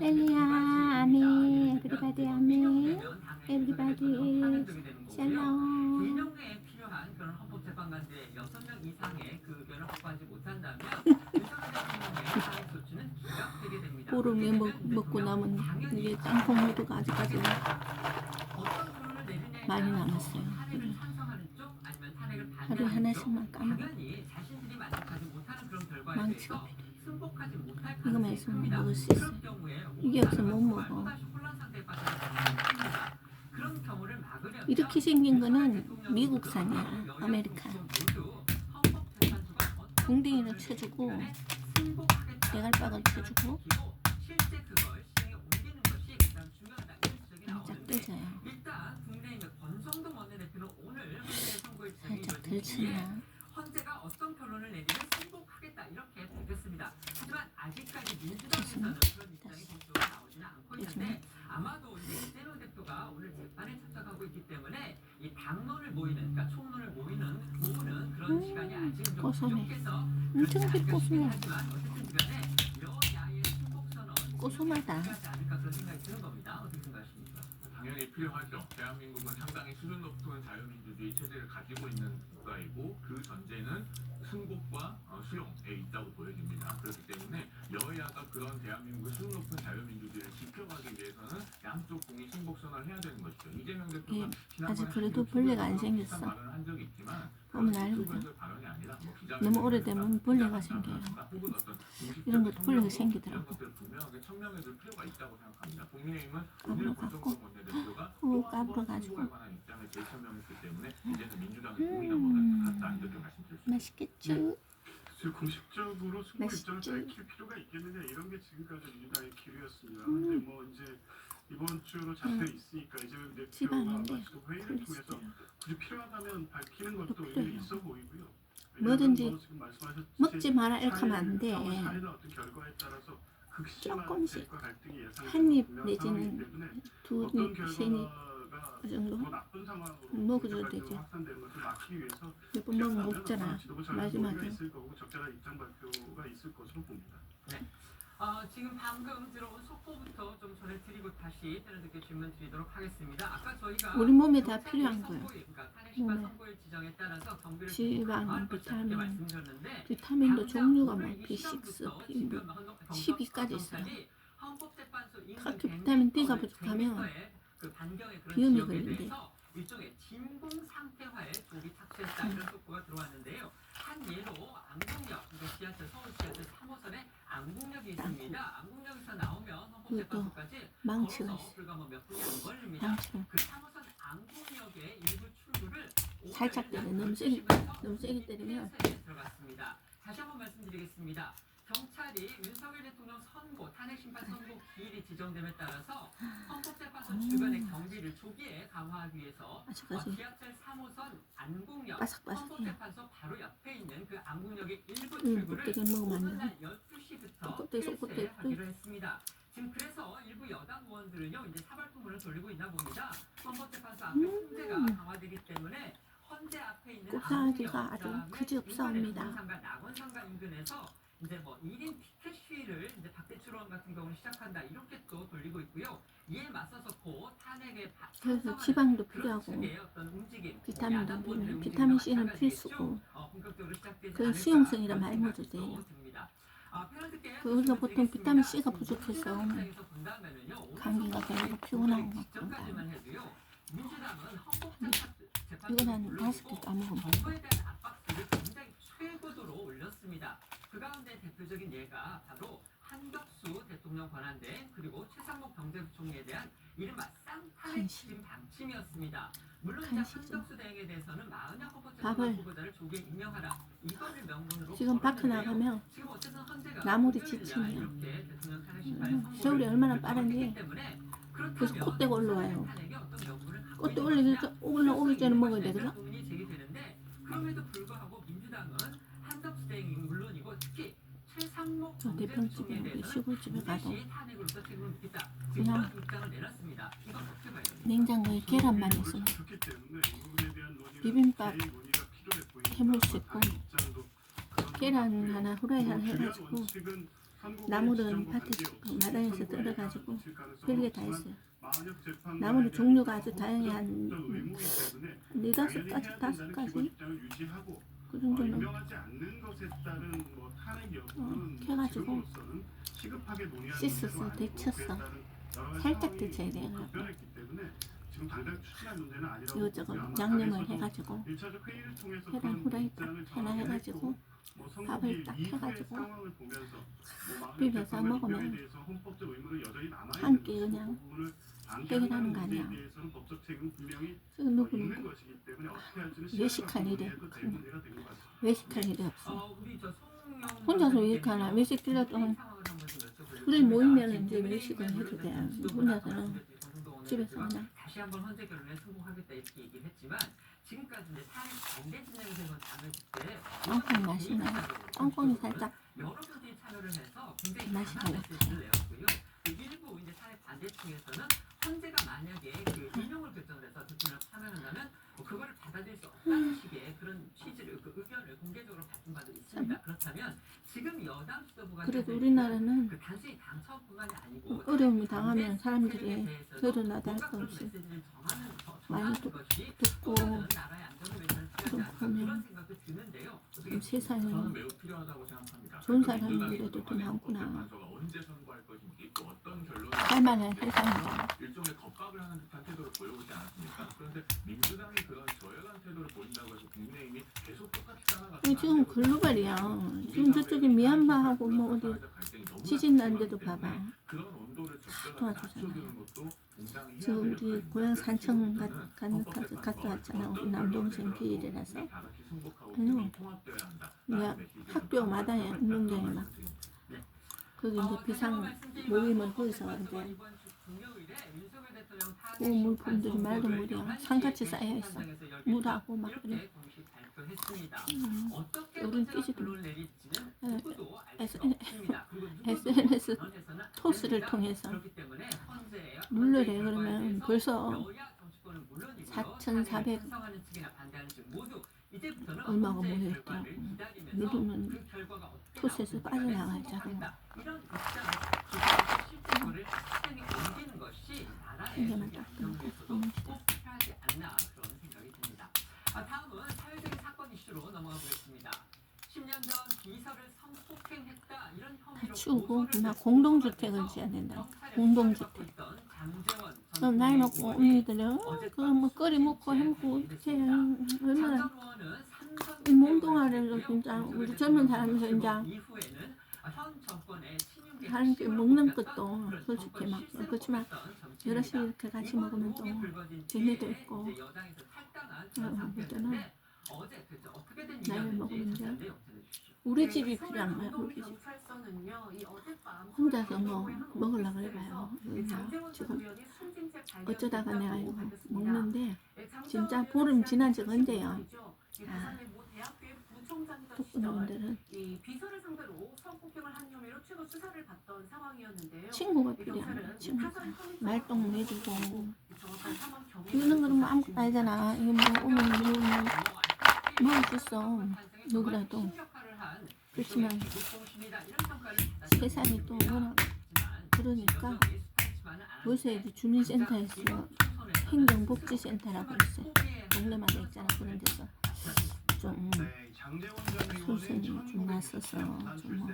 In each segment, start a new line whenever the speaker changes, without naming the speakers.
렐리야, 아멘. 에브리바디 아멘. 에브리바디 샬롬.
개인정에 필요한 그런 헌법재판관들 6명 이상의 그 기각되게 됩니다.
보름에 먹, 먹고 남은 이게 땅콩 무드가 아직까지 많이 남았어요.
쪽
하나씩만 까먹어. 망치가
대해 서 승복하지 못할 가능성이 큽니다.
먹을 수 있어.
경우에
이게 없으면 못 먹어.
그런 경우를 막으려면
이렇게 생긴 거는 미국산이야. 아메리칸.
어떤
궁뎅이를 쳐주고. 대갈박을 쳐주고 살짝
지정이
살짝 들치나.
헌재가 어떤 결론을 내리면 승복하겠다 이렇게 밝혔습니다. 아직까지 민주당에서는 그런 입장이 공식적으로 나오지는 않고 있는데 아마도 이재명 대표가 오늘 재판에 참석하고 있기 때문에 이 당론을 모이는 그러니까 총론을 모이는 모으는 그런
음,
시간이 아직은 좀. 부족해서
엄청
그렇지 않을까 싶긴. 하지만 어쨌든 간에 여야의 승복 선언
고소하다.
필요하지 않을까 그런 생각이 드는 겁니다. 어떻게 생각하십니까?
당연히 필요하죠. 대한민국은 상당히 수준 높은 자유민주주의 체제를 가지고 있는 국가이고 그 전제는 승복과 어, 수용에 있다고 보여집니다. 그렇기 때문에 여야가 그런 대한민국의 수준 높은 자유민주주의를 지켜가기 위해서는 양쪽 공이 승복 선언을 해야 되는 것이죠. 이재명 대표가
예, 아직 그래도 벌레가 안 생겼어.
비슷한 발언을 한 적이 있지만 뭐 기자
너무 오래되면 벌레가 생겨요. 이런 것도 벌레가 생기더라고.
이런 것들을 분명하게 천명해줄 필요가 있다고 생각합니다. 국민의힘은
까불어
오늘
갖고.
권성동 원내대표가
오,
또한번
까불어 가지고.
승부에 관한 입장을 재천명했기 때문에 이제는 민주당의
음. 맛있겠죠?
지금 공식적으로 승부? 입장을 밝힐 필요가 있겠느냐 이런 게 지금까지 민주당의 기류였습니다.
음.
근데 뭐 이제 이번 주로 잡혀 있으니까 이제 대표가 회의를 통해서. 굳이 필요하다면 밝히는 것도
필요해요.
있어 보이고요.
뭐든지
뭐
먹지 마라 이렇게 하면 안 돼.
극심한
조금씩 한 입 내지는 두 입, 세 입,
결과가
그 정도? 먹어도 되지. 몇 번 먹으면 없잖아. 마지막에.
봅니다.
어, 지금 방금 들어온 속보부터 좀 전해드리고 다시 패널들께 질문 드리도록 하겠습니다. 아까 저희가
우리 몸에 다 필요한 거예요.
선고일, 것이다 이렇게
비타민, 비타민도 종류가
이
B6,
시간부터
B,
지금
뭐
헌-
12까지 있어요.
갱-
비타민 D가
어,
부족하면
그
비염이 걸린대.
일종의 진공 상태화에 조기 탑재했다 이런 속보가 들어왔는데요. 한 예로 안국역, 그러니까 지하철 서울 지하철 3호선에 안국역이 있습니다. 안국역에서 나오면 헌법재판소까지
망치가 있어.
불과 뭐몇 분이 안 걸립니다.
망치가.
그 3호선 안국역의 일부 출구를
살짝 때려. 너무 세게- 너무 세게 때리면
들어갔습니다. 다시 한번 말씀드리겠습니다. 경찰이 윤석열 대통령 선고 탄핵 심판 선고 기일이 지정됨에 따라서 헌법재판소
음.
주변의 경비를 조기에 강화하기 위해서 어, 지하철 3호선 안국역
바삭바삭해.
헌법재판소 바로 옆에 있는 그 안국역의 일부
응,
출구를
껍데기 먹으면 안
오는
돼.
날 12시부터
껍데기 속 껍데기
폐쇄하기로 했습니다. 지금 그래서 일부 여당 의원들은요 이제 사발통문을 돌리고 있나 봅니다. 헌법재판소 앞에
음.
통제가 강화되기 때문에 안국역,
아주 그지없사옵니다.
이제 뭐 1인 피켓 시위를 이제 박대 출원 같은 경우는 시작한다 이렇게 또 돌리고 있고요. 이에 맞서서 곧 탄핵에 바-
그래서 지방도
그런
필요하고
움직임,
비타민도 필요해.
움직임도
비타민 C는. 필수고
어, 시작되지
그 수용성이라
그런
많이
생각도
먹어도 돼요.
듭니다. 아, 패널들께
그 우리가 보통. 비타민 C가 부족해서 감기가
때
피곤한 것
직전까지만 해도요,
이건 한 다섯 개
압박수를 굉장히 최고도로 올렸습니다. 그 가운데 대표적인 예가 바로 한덕수 대통령 권한대행 그리고 최상목 경제부총리에 대한 이른바. 추진 방침이었습니다. 물론. 한덕수 대행에 대해서는 마흔여
밥을
후보자를 조기에 임명하라 이거를 명분으로
지금 밖에. 나가면
지금 어쨌든 헌재가
나무리
심판에
음,
선고를
세월이 얼마나 빠른지 그래서 콧대가 올라와요.
있는
올리기? 올라오기 전에 먹어야 되거든.
고민이 제기되는데 그럼에도 불구하고 민주당은 한덕수 대행이 물론이고 특히 최상목
저 대평집에
경제부총리에
우리
대해서는
시골집에 가도. 그냥? 냉장고에 계란만 있으면 비빔밥. 해물 수 있고 계란. 하나 후라이 하나
뭐 중요한
해가지고
원칙은 선곡의
나무는
지정과
밭에
관계없이
마당에서 뜯어가지고 별게 다 있어요. 나무는 종류가 아주
의무이기 때문에
네다섯 가지 다섯 가지 그
어,
정도는 어,
논의할
씻었어, 데쳤어. 살짝 데쳐야 돼요.
보고요. 아마
양념을 해가지고 계란
그런
후라이
입장을
딱 하나 해가지고 밥을 딱 해가지고
뭐
비벼서 먹으면 한 끼 그냥
그
해결하는
반대하는
거 아니야.
어,
누구 누구 외식할 일이. 외식할 일이 없어.
어, 우리
혼자서 외식하나 외식 둘이
합니다.
모이면 이제 외식을 해도 돼. 혼자서는
정동원
집에서 그냥
다시 한번 헌재 결론에 승복하겠다 이렇게 얘기를 했지만 지금까지 이제 탄핵 반대 진영에서 당을 때
살짝
굉장히
맛이
강한
달랐어요.
메시지를 내었고요. 그 일부 이제 탄핵 반대층에서는 헌재가 만약에 그 인용을 결정을 해서 대통령 참여한다면 뭐 그거를 받아들일 수 없다는 식의 그런 취지를 그 의견을 공개적으로 밝힌 바도 있습니다. 그렇다면 지금 여당 지도부가
그래도 우리나라는
그 단순히 당첨뿐만이 아니고
어려움이 당하면 사람들이 그러나도 할거 없이 많이 듣- 듣고 좀 보면 좀 세상에. 좋은 사람들도 또 많구나. 할만한 세상이다.
일종의 겁박을 하는 듯한 태도를 보여오지 않았습니까? 그런데 민주당이 그런 저열한 태도를 보인다고 해서 국민의힘이 계속 똑같이 따라가서
이거 지금 글로벌이야. 지금 저쪽에 미얀마하고 뭐 어디 지진 난 데도 봐봐.
적절하게
도와주잖아 저 우리. 고향 산청 가,
헌법재판소가
갔다 왔잖아. 우리 남동생 비일이라서.
한다.
내가 학교 마당에 운동장에 막. 거기 이제 비상 모임을 거기서 이제 그 물품들이 말도 못해요. 산같이 쌓여 있어. 물하고 막 그래. 음, 우린 뛰지도 네, S- SNS 토스를 통해서 눌러래 그러면 벌써 4,400 얼마가. 누르면 토스에서 빠져나가요 자동으로. 딱 끊고 음.
아, 다음은 사회적인 사건 이슈로 넘어가 보겠습니다. 10년 전 비서를 성폭행했다 이런 혐의로
치우고
고소를
막
했고
공동주택을 지어야 된다. 공동주택. 그럼 나이 먹고 언니들은 그뭐 끓이 먹고 해먹고 이렇게 얼마나 이 몸뚱아리를 진짜 우리 젊은 사람에서 이제 다른 게 먹는 것도 솔직히 막 그렇지만 여럿이. 이렇게 같이 먹으면 또 재미도 있고 어,
그 내용 전해주시죠.
우리 집이 필요한 거야 우리 집. 혼자서 뭐 먹으려고 해봐요. 그냥 지금 어쩌다가 내가 이거 먹는데 진짜 보름 지난 지가 언제야? 아,
수사를 받던 상황이었는데요.
친구가
이
필요한 친구 말똥
상황 경위
이거는 그러면 아무것도 아니잖아. 이거 뭐 오면 누구면 수 있어. 누구라도. 그렇지만 세상이 또 워낙 그러니까 요새 그 주민센터에서 행정복지센터라고 있어요. 동네마다 있잖아 그런 데서. 좀
네,
소신이
의원은
좀 났어서
1993년
좀 뭐.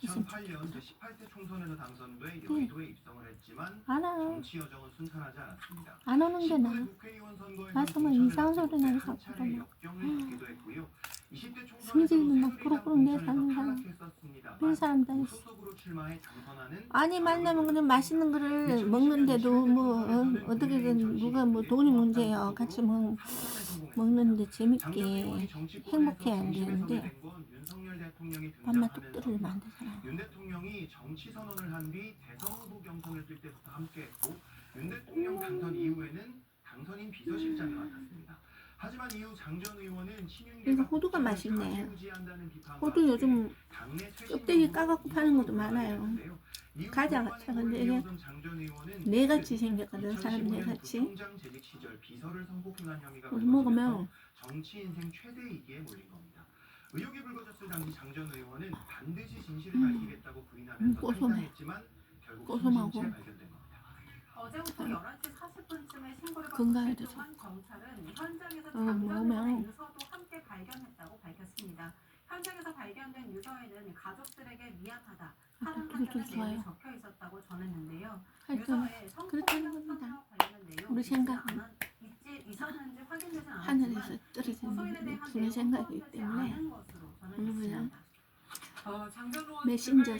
출생으로 2008년 제18대 총선에서 당선돼
네.
여의도에 입성을 했지만
안 와.
정치 여정은 순탄하지 않았습니다.
안 오는 게 나아
19대 국회의원 선거에서
가서 뭐
공천을
이상한 소리 사람들
겪기도 했고요. 20대
승질은 막
총선에서도
꾸룩꾸룩 내
새누리당
사는 사람
탈락했었습니다만
그런 사람 다 있어
무소속으로 출마해 당선하는
아니 만나면 그냥 맛있는 거를 먹는데도 뭐 어, 어떻게든 누가 뭐 돈이 문제예요 같이 뭐 먹는데 재밌게 행복해야 안 되는데 떨어지면 안 되잖아
윤 대통령이 정치 선언을 한 뒤 대선 후보 경선을 뛸 때부터 함께했고 윤 대통령 당선 이후에는 당선인 비서실장을 맡았습니다. 하지만 이후 장전 의원은
이거 호두가 맛있네. 호두 요즘 껍데기 까갖고 파는 것도 많아요.
전반에
같아. 근데 이게
장전 의원은
네같이 생겼거든 사람
2015년
네같이
부총장 재직 시절 비서를 성폭행한 혐의가
그래서 먹으면
불거지면서 정치 인생 최대 위기에 몰린 겁니다. 의혹이 불거졌을 당시 장전 의원은 반드시 진실을
음.
밝히겠다고 부인하면서
음.
탈당했지만 결국
고소하고.
숨진 채 발견된 겁니다.
어제부터 11시 40분쯤에 신고를 받고
건강에 대해서.
출동한 경찰은 현장에서
어,
장전
먹으면.
의원의 유서도 함께 발견했다고 밝혔습니다. 현장에서 발견된 유서에는 가족들에게 미안하다, 사랑한다는
그것도
내용이
좋아요.
적혀 있었다고 전했는데요.
하여튼
유서에
그렇다는
성폭력
겁니다.
사건과 관련된 내용이
우리
있지
생각은
있지 있었는지 확인되진 않았지만
하늘에서
대한
분의
내용은
생각이기 때문에
않은 것으로
누구야?
전해졌습니다.
어, 장전 의원
메신저